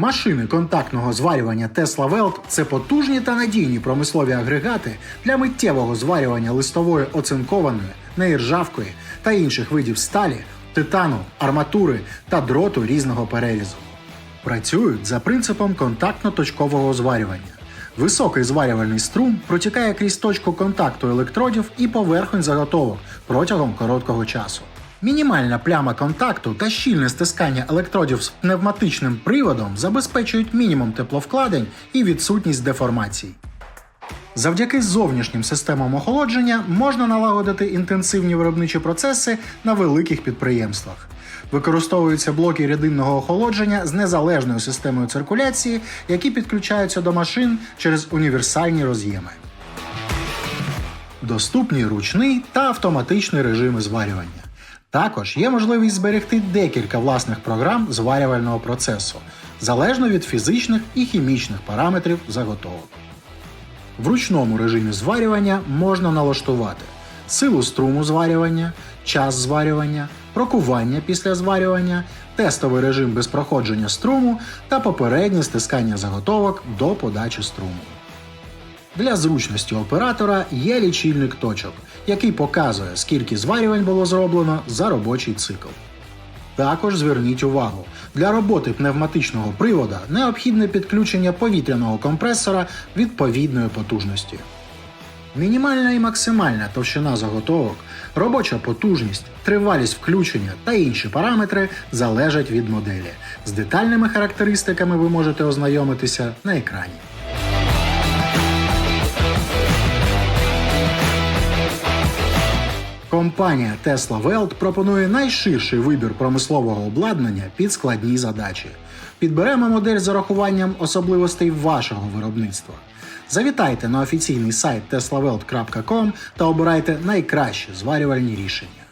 Машини контактного зварювання Tesla Weld – це потужні та надійні промислові агрегати для миттєвого зварювання листової оцинкованої, неіржавкої та інших видів сталі, титану, арматури та дроту різного перерізу. Працюють за принципом контактно-точкового зварювання. Високий зварювальний струм протікає крізь точку контакту електродів і поверхонь заготовок протягом короткого часу. Мінімальна пляма контакту та щільне стискання електродів з пневматичним приводом забезпечують мінімум тепловкладень і відсутність деформацій. Завдяки зовнішнім системам охолодження можна налагодити інтенсивні виробничі процеси на великих підприємствах. Використовуються блоки рідинного охолодження з незалежною системою циркуляції, які підключаються до машин через універсальні роз'єми. Доступні ручний та автоматичний режими зварювання. Також є можливість зберегти декілька власних програм зварювального процесу, залежно від фізичних і хімічних параметрів заготовок. В ручному режимі зварювання можна налаштувати силу струму зварювання, час зварювання, прокування після зварювання, тестовий режим без проходження струму та попереднє стискання заготовок до подачі струму. Для зручності оператора є лічильник точок, який показує, скільки зварювань було зроблено за робочий цикл. Також зверніть увагу, для роботи пневматичного привода необхідне підключення повітряного компресора відповідної потужності. Мінімальна і максимальна товщина заготовок, робоча потужність, тривалість включення та інші параметри залежать від моделі. З детальними характеристиками ви можете ознайомитися на екрані. Компанія Tesla Weld пропонує найширший вибір промислового обладнання під складні задачі. Підберемо модель з урахуванням особливостей вашого виробництва. Завітайте на офіційний сайт teslaweld.com та обирайте найкращі зварювальні рішення.